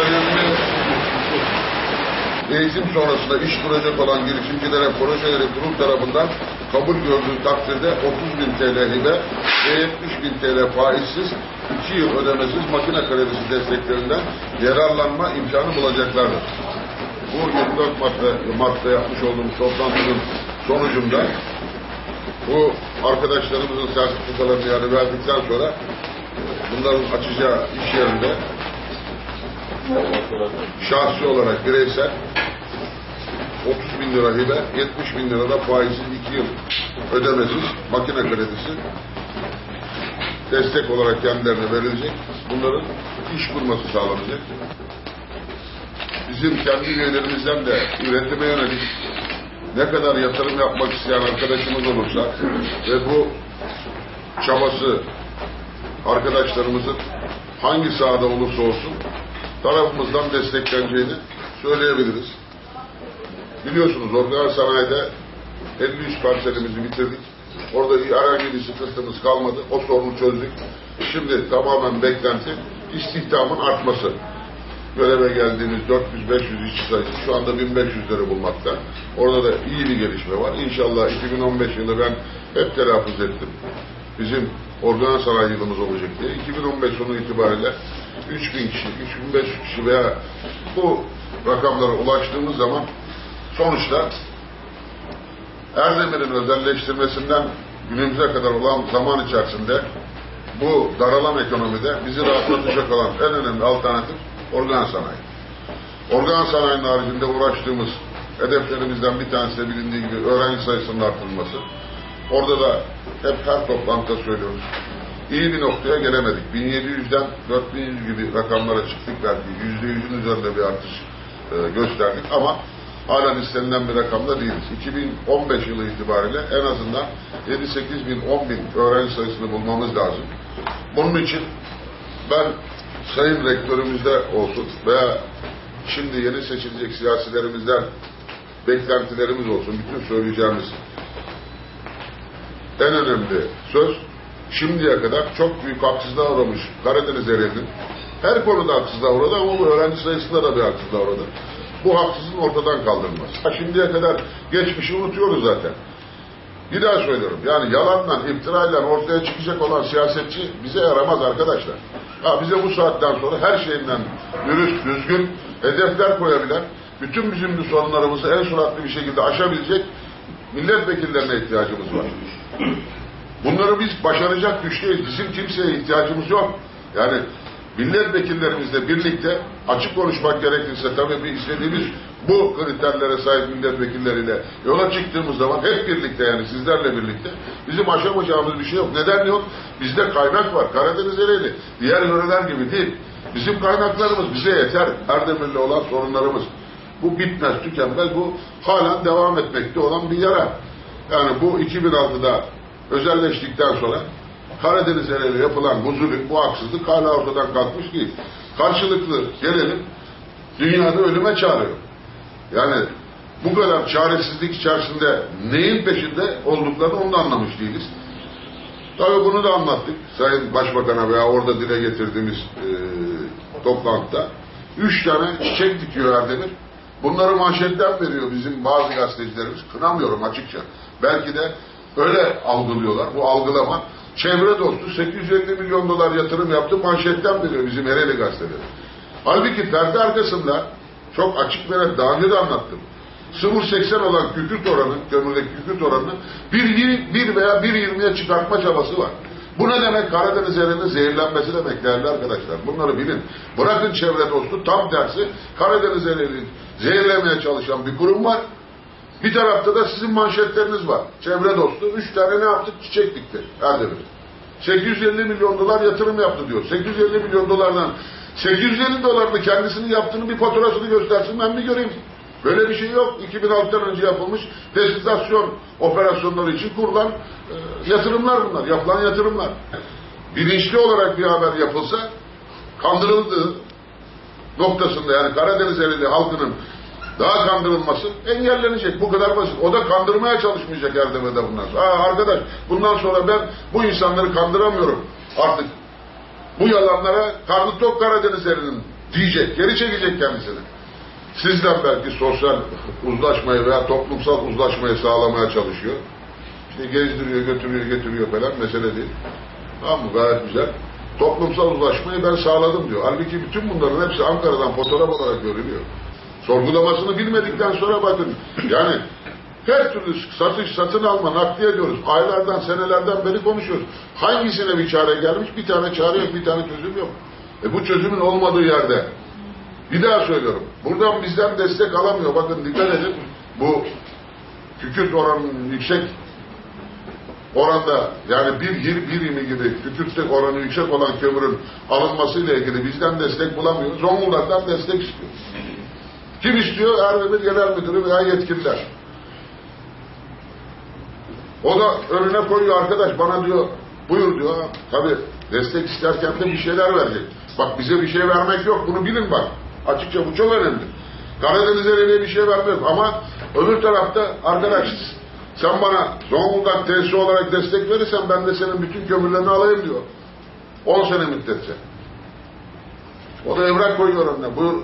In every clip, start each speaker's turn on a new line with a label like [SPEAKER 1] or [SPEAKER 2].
[SPEAKER 1] önemli eğitim sonrasında iş kuracak olan girişimcilere projeleri kurul tarafından kabul gördüğü takdirde 30 bin TL hibe ve 70 bin TL faizsiz 2 yıl ödemesiz makine kredisi desteklerinden yararlanma imkanı bulacaklardır. Bu 24 Mart'ta, Mart'ta yapmış olduğumuz toplantının sonucunda bu arkadaşlarımızın sertifikalarını yani verdikten sonra bunların açacağı iş yerinde şahsi olarak bireysel 30 bin lira hibe, 70 bin lira da faizsiz 2 yıl ödemesiz makine kredisi destek olarak kendilerine verilecek. Bunların iş kurması sağlanacak. Bizim kendi üyelerimizden de üretime yönelik ne kadar yatırım yapmak isteyen arkadaşımız olursa ve bu çabası arkadaşlarımızın hangi sahada olursa olsun tarafımızdan destekleneceğini söyleyebiliriz. Biliyorsunuz organ sanayide 53 parselimizi bitirdik. Orada herhangi bir sıkıntımız kalmadı. O sorunu çözdük. Şimdi tamamen beklenti istihdamın artması. Göreve geldiğimiz 400-500 işçi sayısı şu anda 1500'leri bulmakta. Orada da iyi bir gelişme var. İnşallah 2015 yılı ben hep telaffuz ettim. Bizim organ sanayi yılımız olacak diye. 2015 sonu itibariyle 3000 kişi, 3500 kişi veya bu rakamlara ulaştığımız zaman sonuçta Erdemir'in özelleştirmesinden günümüze kadar olan zaman içerisinde bu daralan ekonomide bizi rahatlatacak olan en önemli alternatif organ sanayi. Organ sanayinin haricinde uğraştığımız hedeflerimizden bir tanesi de bilindiği gibi öğrenci sayısının artırılması. Orada da hep her toplantıda söylüyoruz. İyi bir noktaya gelemedik. 1700'den 4100 gibi rakamlara çıktık belki. %100'ün üzerinde bir artış e, gösterdik ama halen istenilen bir rakamda değiliz. 2015 yılı itibariyle en azından 7-8 bin, 10 bin öğrenci sayısını bulmamız lazım. Bunun için ben Sayın Rektörümüzde olsun veya şimdi yeni seçilecek siyasilerimizden beklentilerimiz olsun, bütün söyleyeceğimiz en önemli söz şimdiye kadar çok büyük haksızlığa uğramış Karadeniz Ereğli'nin her konuda haksızlığa uğradı ama bu öğrenci sayısında da bir haksızlığa uğradı. Bu haksızlığın ortadan kaldırılması. Şimdiye kadar geçmişi unutuyoruz zaten. Bir daha söylüyorum. Yani yalanla, iftirayla ortaya çıkacak olan siyasetçi bize yaramaz arkadaşlar. Ha, bize bu saatten sonra her şeyinden dürüst, düzgün hedefler koyabilen, bütün bizim sorunlarımızı en süratli bir şekilde aşabilecek milletvekillerine ihtiyacımız var. Bunları biz başaracak güçteyiz. Bizim kimseye ihtiyacımız yok. Yani milletvekillerimizle birlikte açık konuşmak gerekirse tabii bir istediğimiz bu kriterlere sahip milletvekilleriyle yola çıktığımız zaman hep birlikte yani sizlerle birlikte bizim aşamayacağımız bir şey yok. Neden yok? Bizde kaynak var. Karadeniz Ereğli diğer yöreler gibi değil. Bizim kaynaklarımız bize yeter. Erdemir'le olan sorunlarımız. Bu bitmez, tükenmez. Bu halen devam etmekte olan bir yara. Yani bu 2006'da özelleştikten sonra Karadeniz Ereğli yapılan bu zulüm, bu haksızlık hala ortadan kalkmış değil. Karşılıklı gelelim, dünyada ölüme çağırıyor. Yani bu kadar çaresizlik içerisinde neyin peşinde olduklarını onu da anlamış değiliz. Tabii bunu da anlattık Sayın Başbakan'a veya orada dile getirdiğimiz e, toplantıda. Üç tane çiçek dikiyor Erdemir. Bunları manşetten veriyor bizim bazı gazetecilerimiz. Kınamıyorum açıkça. Belki de öyle algılıyorlar. Bu algılama çevre dostu 850 milyon dolar yatırım yaptı manşetten veriyor bizim Ereğli gazeteleri. Halbuki perde arkasında çok açık ve net daha önce de anlattım. 0.80 olan kükürt oranı, kömürdeki kükürt oranını 1, 1 veya 1.20'ye çıkartma çabası var. Bu ne demek? Karadeniz elinin zehirlenmesi demek değerli arkadaşlar. Bunları bilin. Bırakın çevre dostu tam tersi Karadeniz elini zehirlemeye çalışan bir kurum var. Bir tarafta da sizin manşetleriniz var. Çevre dostu. Üç tane ne yaptık? Çiçek dikti. Erdemir. 850 milyon dolar yatırım yaptı diyor. 850 milyon dolardan 850 dolarını kendisinin yaptığını bir faturasını göstersin ben bir göreyim. Böyle bir şey yok. 2006'dan önce yapılmış desizasyon operasyonları için kurulan e, yatırımlar bunlar. Yapılan yatırımlar. Bilinçli olarak bir haber yapılsa kandırıldığı noktasında yani Karadeniz Ereğli halkının daha kandırılması engellenecek. Bu kadar basit. O da kandırmaya çalışmayacak Erdemir'de bundan sonra. Aa, arkadaş bundan sonra ben bu insanları kandıramıyorum artık. Bu yalanlara karnı tok Karadenizlerinin diyecek, geri çekecek kendisini. Sizden belki sosyal uzlaşmayı veya toplumsal uzlaşmayı sağlamaya çalışıyor. İşte gezdiriyor, götürüyor, getiriyor falan mesele değil. Tamam mı? Gayet güzel. Toplumsal uzlaşmayı ben sağladım diyor. Halbuki bütün bunların hepsi Ankara'dan fotoğraf olarak görülüyor. Sorgulamasını bilmedikten sonra bakın yani her türlü satış, satın alma, nakliye diyoruz. Aylardan, senelerden beri konuşuyoruz. Hangisine bir çare gelmiş? Bir tane çare yok, bir tane çözüm yok. E bu çözümün olmadığı yerde bir daha söylüyorum. Buradan bizden destek alamıyor. Bakın dikkat edin. Bu kükürt oranının yüksek oranda yani bir bir birimi gibi kükürtte oranı yüksek olan kömürün alınmasıyla ilgili bizden destek bulamıyor. Zonguldak'tan destek istiyor. Kim istiyor? Ermeni Genel Müdürü veya yetkililer. O da önüne koyuyor arkadaş bana diyor buyur diyor. Tabi destek isterken de bir şeyler verecek. Bak bize bir şey vermek yok bunu bilin bak. Açıkça bu çok önemli. Karadeniz Ereğli'ye bir şey vermiyor ama öbür tarafta arkadaş sen bana Zonguldak tesisi olarak destek verirsen ben de senin bütün kömürlerini alayım diyor. 10 sene müddetçe. O da evrak koyuyor önüne. Buyur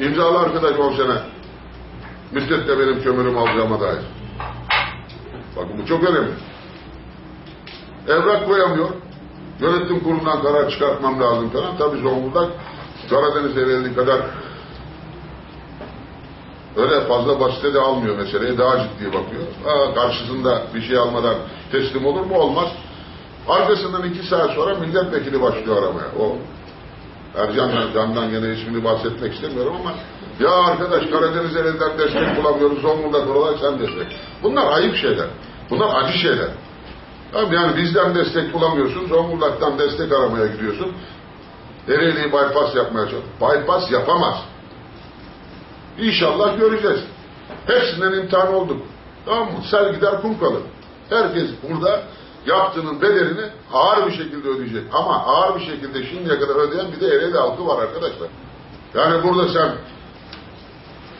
[SPEAKER 1] imzalı arkadaş 10 sene. Müddette benim kömürüm alacağıma dair. Bakın bu çok önemli. Evrak koyamıyor. Yönetim kurulundan karar çıkartmam lazım falan. Tabii Zonguldak Karadeniz Ereğli kadar öyle fazla basite de almıyor meseleye. Daha ciddi bakıyor. Aa, karşısında bir şey almadan teslim olur mu? Olmaz. Arkasından iki saat sonra milletvekili başlıyor aramaya. O Ercan'dan, Can'dan gene ismini bahsetmek istemiyorum ama ya arkadaş Karadeniz elinden destek bulamıyoruz, Zonguldak olarak sen destek. Bunlar ayıp şeyler. Bunlar acı şeyler. Tamam, Yani bizden destek bulamıyorsun, Zonguldak'tan destek aramaya gidiyorsun. Ereğli'yi bypass yapmaya çalış. Bypass yapamaz. İnşallah göreceğiz. Hepsinden imtihan olduk. Tamam mı? Sel gider kum kalır. Herkes burada yaptığının bedelini ağır bir şekilde ödeyecek. Ama ağır bir şekilde şimdiye kadar ödeyen bir de Ereğli halkı var arkadaşlar. Yani burada sen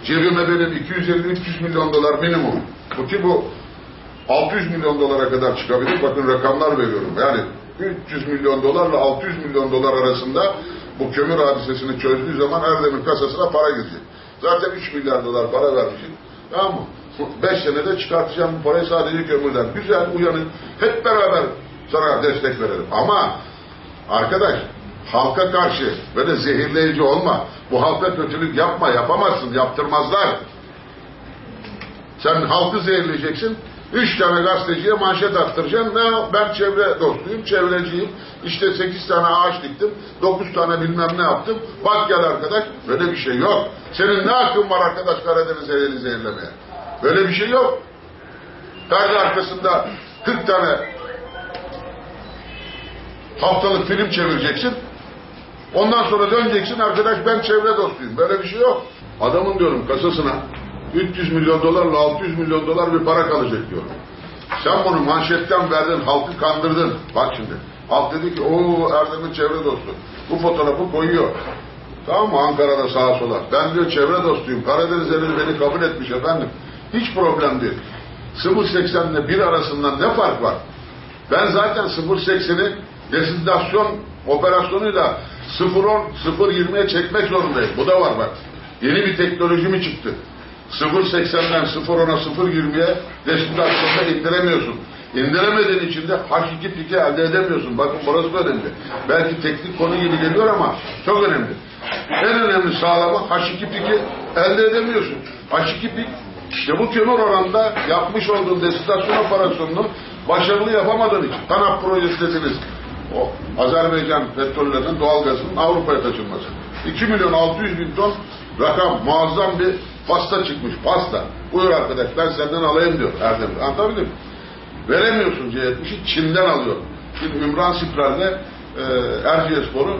[SPEAKER 1] cebime benim 250-300 milyon dolar minimum. Bu ki bu 600 milyon dolara kadar çıkabilir. Bakın rakamlar veriyorum. Yani 300 milyon dolarla 600 milyon dolar arasında bu kömür hadisesini çözdüğü zaman Erdem'in kasasına para girecek. Zaten 3 milyar dolar para vermişim. Tamam mı? 5 senede çıkartacağım bu parayı sadece kömürden. Güzel, uyanın. Hep beraber sana destek verelim. Ama arkadaş halka karşı böyle zehirleyici olma. Bu halka kötülük yapma, yapamazsın, yaptırmazlar. Sen halkı zehirleyeceksin. Üç tane gazeteciye manşet attıracaksın. Ne? Ben çevre dostuyum, çevreciyim. İşte sekiz tane ağaç diktim. Dokuz tane bilmem ne yaptım. Bak gel arkadaş. Böyle bir şey yok. Senin ne hakkın var arkadaş Karadeniz eli zehirlemeye? Böyle bir şey yok. Perde arkasında 40 tane haftalık film çevireceksin. Ondan sonra döneceksin arkadaş ben çevre dostuyum. Böyle bir şey yok. Adamın diyorum kasasına 300 milyon dolarla 600 milyon dolar bir para kalacak diyorum. Sen bunu manşetten verdin, halkı kandırdın. Bak şimdi. Halk dedi ki o Erdem'in çevre dostu. Bu fotoğrafı koyuyor. Tamam mı? Ankara'da sağa sola. Ben diyor çevre dostuyum. Karadeniz beni kabul etmiş efendim. Hiç problem değil. 0.80 ile 1 arasında ne fark var? Ben zaten 0.80'i desinfektasyon operasyonuyla 0.10, 0.20'ye çekmek zorundayım. Bu da var bak. Yeni bir teknoloji mi çıktı? 0.80'den 0.10'a 0.20'ye desinfektasyonda indiremiyorsun. İndiremediğin için de H2 piki elde edemiyorsun. Bakın burası da önemli. Belki teknik konu gibi geliyor ama çok önemli. En önemli sağlama H2 piki elde edemiyorsun. H2 pik işte bu kömür oranında yapmış olduğun desinfektasyon operasyonunu başarılı yapamadığın için. TANAP projesi dediniz. O Azerbaycan petrollerinin doğalgazının Avrupa'ya taşınması. 2 milyon 600 bin ton rakam muazzam bir pasta çıkmış. Pasta. Buyur arkadaş ben senden alayım diyor Erdem. Anlatabildim mi? Veremiyorsun C70'i Çin'den alıyor. Şimdi Ümran Sipral'de e, Erciyesspor'u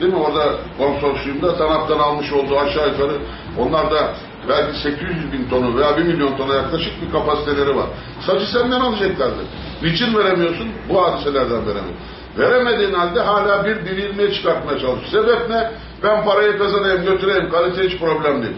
[SPEAKER 1] değil mi orada konsorsiyumda TANAP'tan almış olduğu aşağı yukarı onlar da belki 800 bin tonu veya 1 milyon tona yaklaşık bir kapasiteleri var. Sadece senden alacaklardı. Niçin veremiyorsun? Bu hadiselerden veremiyorsun. Veremediğin halde hala bir ilmiye çıkartmaya çalışıyor. Sebep ne? Ben parayı kazanayım, götüreyim, kalite hiç problem değil.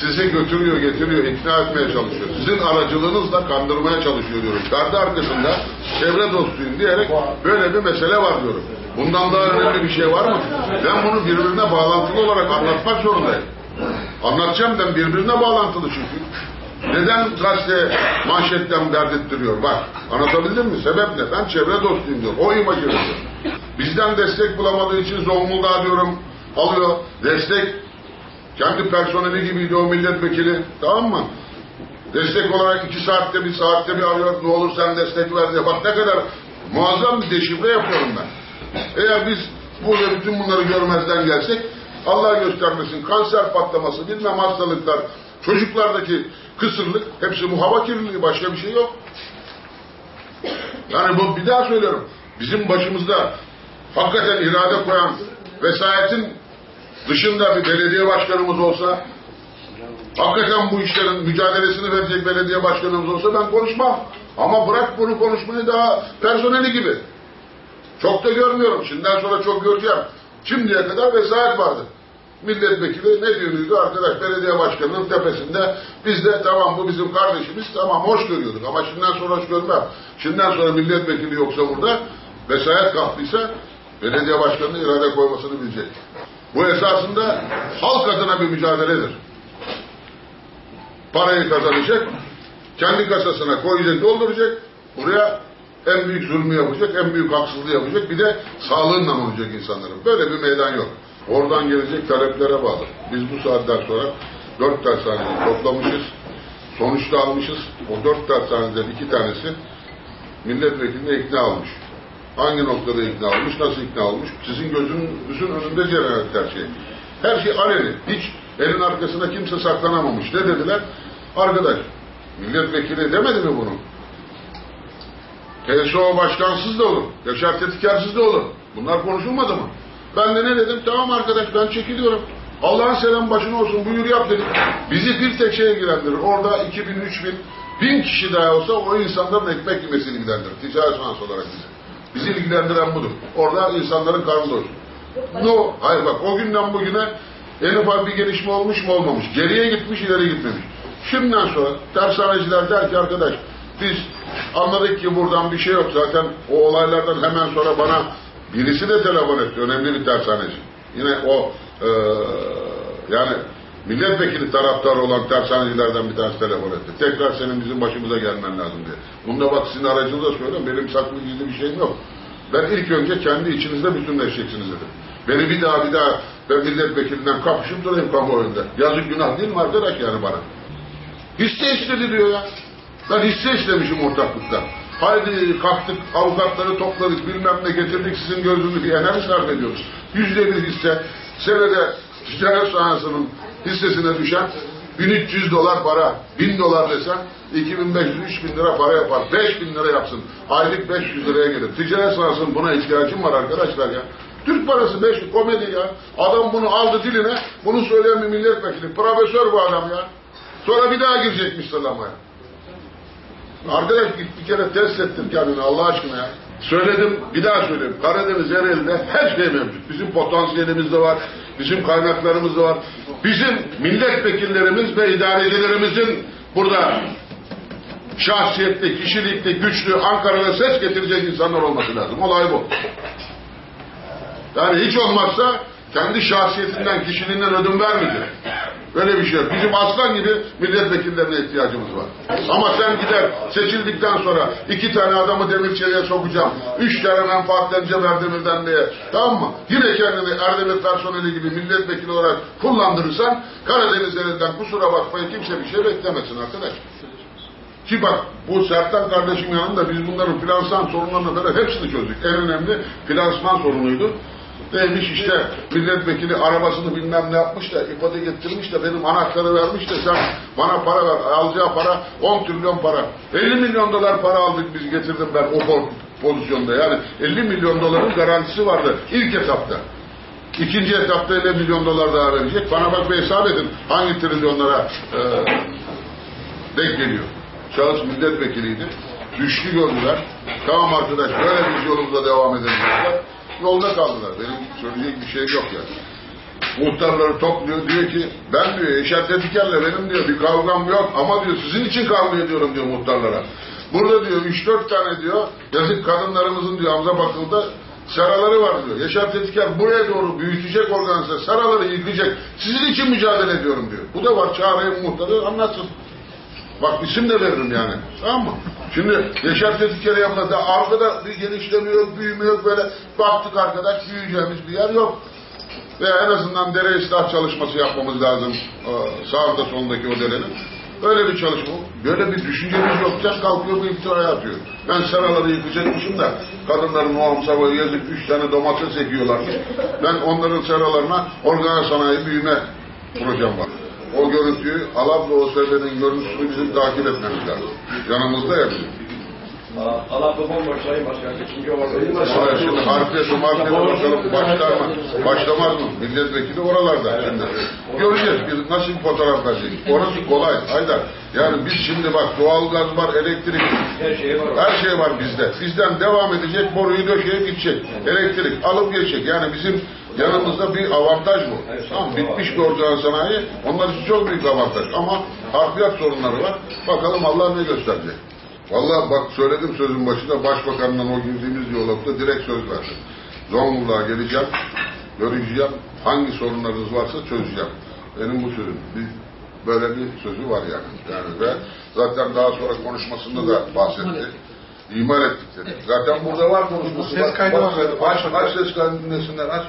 [SPEAKER 1] sizi götürüyor, getiriyor, ikna etmeye çalışıyor. Sizin aracılığınızla kandırmaya çalışıyor diyorum. Perde arkasında çevre dostuyum diyerek böyle bir mesele var diyorum. Bundan daha önemli bir şey var mı? Ben bunu birbirine bağlantılı olarak anlatmak zorundayım. Anlatacağım ben birbirine bağlantılı çünkü. Neden gazete manşetten dert ettiriyor? Bak anlatabildim mi? Sebep ne? Ben çevre dostuyum diyor. O imajı veriyor. Bizden destek bulamadığı için Zonguldak'a diyorum alıyor. Destek kendi personeli gibiydi o milletvekili. Tamam mı? Destek olarak iki saatte bir saatte bir arıyor. Ne olur sen destek ver diye. Bak ne kadar muazzam bir deşifre yapıyorum ben. Eğer biz burada bütün bunları görmezden gelsek Allah göstermesin kanser patlaması bilmem hastalıklar çocuklardaki kısırlık hepsi bu kirliliği başka bir şey yok. Yani bu bir daha söylüyorum. Bizim başımızda hakikaten irade koyan vesayetin dışında bir belediye başkanımız olsa hakikaten bu işlerin mücadelesini verecek belediye başkanımız olsa ben konuşmam. Ama bırak bunu konuşmayı daha personeli gibi. Çok da görmüyorum. Şimdiden sonra çok göreceğim. Şimdiye kadar vesayet vardı. Milletvekili ne diyordu arkadaş belediye başkanının tepesinde biz de tamam bu bizim kardeşimiz tamam hoş görüyorduk ama şimdiden sonra hoş görmem. Şimdiden sonra milletvekili yoksa burada vesayet kalktıysa belediye başkanının irade koymasını bilecek. Bu esasında halk adına bir mücadeledir. Parayı kazanacak, kendi kasasına koyacak, dolduracak, buraya en büyük zulmü yapacak, en büyük haksızlığı yapacak, bir de sağlığınla olacak insanların. Böyle bir meydan yok. Oradan gelecek taleplere bağlı. Biz bu saatten sonra dört dershaneyi toplamışız, sonuçta almışız. O dört dershaneden iki tanesi milletvekiline ikna olmuş. Hangi noktada ikna olmuş, nasıl ikna olmuş? Sizin gözünüzün önünde cereyan her şey. Her şey aleni. Hiç elin arkasına kimse saklanamamış. Ne dediler? Arkadaş, milletvekili demedi mi bunu? TSO başkansız da olur. Yaşar Tetikersız da olur. Bunlar konuşulmadı mı? Ben de ne dedim? Tamam arkadaş ben çekiliyorum. Allah'ın selam başına olsun buyur yap dedim. Bizi bir tek şey ilgilendirir. Orada 2000, 3000, 1000 kişi daha olsa o insanların ekmek yemesini ilgilendirir. Ticaret sanatı olarak bizi. Bizi ilgilendiren budur. Orada insanların karnı doysun. No, hayır bak o günden bugüne en ufak bir gelişme olmuş mu olmamış. Geriye gitmiş ileri gitmemiş. Şimdiden sonra tersaneciler der ki arkadaş biz anladık ki buradan bir şey yok zaten o olaylardan hemen sonra bana birisi de telefon etti. Önemli bir tersaneci. Yine o eee yani milletvekili taraftarı olan tersanecilerden bir tanesi telefon etti. Tekrar senin bizim başımıza gelmen lazım diye. Bunda bak sizin aracınızda söylüyorum. Benim saklı gizli bir şeyim yok. Ben ilk önce kendi içinizde bütünleşeceksiniz dedim. Beni bir daha bir daha ben milletvekilinden kapışıp durayım kamuoyunda. Yazık günah değil mi arkadaş yani bana? Hisse istedi diyor ya. Ben hisse istemişim ortaklıkta. Haydi kalktık avukatları topladık bilmem ne getirdik sizin gözünüzü enerji sarf ediyoruz. Yüzde bir hisse senede ticaret sahasının hissesine düşen 1300 dolar para, 1000 dolar desen 2500-3000 lira para yapar. 5000 lira yapsın. Aylık 500 liraya gelir. Ticaret sahasının buna ihtiyacım var arkadaşlar ya. Türk parası 5 komedi ya. Adam bunu aldı diline, bunu söyleyen bir milletvekili. Profesör bu adam ya. Sonra bir daha girecekmiş sıralamaya. Arkadaş git bir kere test ettim kendini Allah aşkına ya. Söyledim, bir daha söyleyeyim. Karadeniz Ereğli'de her şey mevcut. Bizim potansiyelimiz de var, bizim kaynaklarımız da var. Bizim milletvekillerimiz ve idarecilerimizin burada şahsiyetli, kişilikli, güçlü, Ankara'da ses getirecek insanlar olması lazım. Olay bu. Yani hiç olmazsa kendi şahsiyetinden, kişiliğinden ödün vermeyecek. Böyle bir şey yok. Bizim aslan gibi milletvekillerine ihtiyacımız var. Ama sen gider seçildikten sonra iki tane adamı demirçeliğe sokacağım. Üç tane menfaatleneceğim Erdemir'den diye. Tamam mı? Yine kendini Erdemir personeli gibi milletvekili olarak kullandırırsan Karadeniz elinden kusura bakmayın kimse bir şey beklemesin arkadaş. Ki bak bu Sertan kardeşim yanında biz bunların finansman sorunlarına kadar hepsini çözdük. En önemli finansman sorunuydu. Neymiş işte milletvekili arabasını bilmem ne yapmış da ifade getirmiş de benim anahtarı vermiş de sen bana para ver. Alacağı para 10 trilyon para. 50 milyon dolar para aldık biz getirdim ben o po- pozisyonda. Yani 50 milyon doların garantisi vardı ilk etapta. İkinci etapta 50 milyon dolar daha verecek. Bana bak bir hesap edin hangi trilyonlara e, denk geliyor. Şahıs milletvekiliydi. Düştü gördüler. Tamam arkadaş böyle biz yolumuza devam edelim. Yolda kaldılar. Benim söyleyecek bir şey yok yani. muhtarları topluyor diyor ki ben diyor Eşer Tetiker'le benim diyor bir kavgam yok ama diyor sizin için kavga ediyorum diyor muhtarlara. Burada diyor 3-4 tane diyor yazık kadınlarımızın diyor Hamza Bakıl'da seraları var diyor. Yaşar Tetiker buraya doğru büyütecek organize seraları yıkacak. Sizin için mücadele ediyorum diyor. Bu da var çağırayım muhtarı anlatsın. Bak isim de veririm yani. Tamam mı? Şimdi Yaşar Tetiker'e yapılan da arkada bir büyüme yok böyle. Baktık arkadaş büyüyeceğimiz bir yer yok. Ve en azından dere ıslah çalışması yapmamız lazım. Sağında solundaki o derenin. Öyle bir çalışma. Böyle bir düşüncemiz yokken kalkıyor bu iftira yapıyor. Ben seraları yıkacakmışım da kadınların o amsavayı yazık üç tane domates ekiyorlarmış. Ben onların seralarına organ sanayi büyüme projem var. O görüntüyü Alabla OSB'nin görüntüsünü bizim takip etmemiz lazım. Yanımızda ya bizim.
[SPEAKER 2] Alaplı bomboş Sayın Başkan. İkinci orada.
[SPEAKER 1] Sonra şimdi harfiyatı markete bakalım başlar mı? Başlamaz mı? Milletvekili oralarda şimdi. Göreceğiz biz nasıl bir fotoğraf verecek. Orası kolay Haydar. Yani biz şimdi bak doğalgaz var, elektrik,
[SPEAKER 2] Her şey var.
[SPEAKER 1] her şey var bizde. Bizden devam edecek, boruyu döşeyip gidecek. Elektrik alıp geçecek. Yani bizim yanımızda bir avantaj bu. Tamam, bitmiş bir organ sanayi. Onlar için çok büyük avantaj. Ama harfiyat sorunları var. Bakalım Allah ne gösterecek. Vallahi bak söyledim sözün başında başbakanla o girdiğimiz diyalogda direkt söz verdim. Zonguldak'a geleceğim, göreceğim, hangi sorunlarınız varsa çözeceğim. Benim bu sözüm. Bir, böyle bir sözü var yani. yani. Ve zaten daha sonra konuşmasında da bahsetti. İmal ettik dedi. Zaten burada var konuşması.
[SPEAKER 3] Ses kaydı var.
[SPEAKER 1] Aç, aç ses kaydı dinlesinler aç.